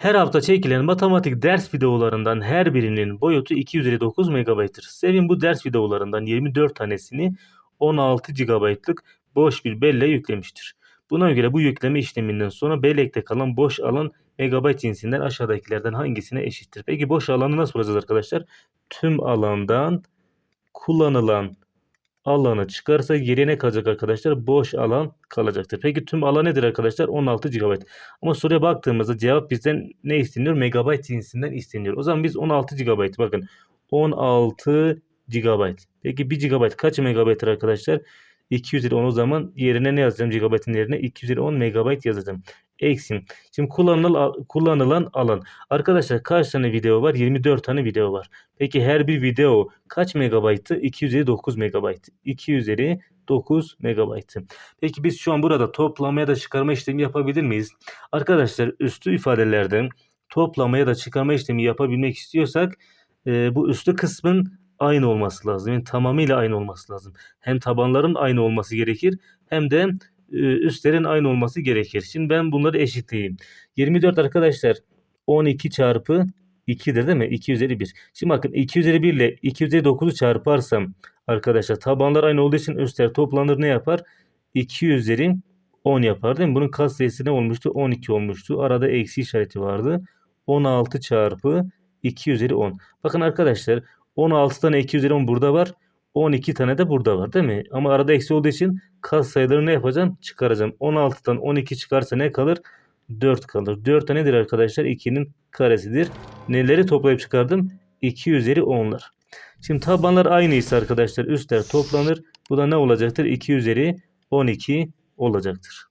Her hafta çekilen matematik ders videolarından her birinin boyutu 2 üzeri 9 MB'tır. Sevin bu ders videolarından 24 tanesini 16 GB'lık boş bir belle yüklemiştir. Buna göre bu yükleme işleminden sonra bellekte kalan boş alan megabayt cinsinden aşağıdakilerden hangisine eşittir? Peki boş alanı nasıl bulacağız arkadaşlar? Tüm alandan kullanılan alanı çıkarsa geriye ne kalacak arkadaşlar? Boş alan kalacaktır. Peki tüm alan nedir arkadaşlar? 16 GB. Ama soruya baktığımızda cevap bizden ne isteniyor? Megabayt cinsinden isteniyor. O zaman biz 16 GB bakın. 16 GB. Peki 1 GB kaç megabaytır arkadaşlar? 210 o zaman yerine ne yazacağım gigabaytın yerine? 210 megabayt yazacağım. Eksi. Şimdi kullanılan, kullanılan alan. Arkadaşlar kaç tane video var? 24 tane video var. Peki her bir video kaç megabaytı? 2 üzeri 9 megabayt. 2 üzeri 9 megabaytı. Peki biz şu an burada toplama ya da çıkarma işlemi yapabilir miyiz? Arkadaşlar üstü ifadelerden toplama ya da çıkarma işlemi yapabilmek istiyorsak e, bu üstü kısmın aynı olması lazım. Yani tamamıyla aynı olması lazım. Hem tabanların aynı olması gerekir hem de üstlerin aynı olması gerekir. Şimdi ben bunları eşitleyeyim. 24 arkadaşlar 12 çarpı 2'dir değil mi? 2 üzeri 1. Şimdi bakın 2 üzeri 1 ile 2 üzeri 9'u çarparsam arkadaşlar tabanlar aynı olduğu için üstler toplanır ne yapar? 2 üzeri 10 yapar değil mi? Bunun katsayısı ne olmuştu? 12 olmuştu. Arada eksi işareti vardı. 16 çarpı 2 üzeri 10. Bakın arkadaşlar 16 tane 2 üzeri 10 burada var. 12 tane de burada var değil mi? Ama arada eksi olduğu için kas sayılarını ne yapacağım? Çıkaracağım. 16'dan 12 çıkarsa ne kalır? 4 kalır. 4 de nedir arkadaşlar? 2'nin karesidir. Neleri toplayıp çıkardım? 2 üzeri 10'lar. Şimdi tabanlar aynıysa arkadaşlar üstler toplanır. Bu da ne olacaktır? 2 üzeri 12 olacaktır.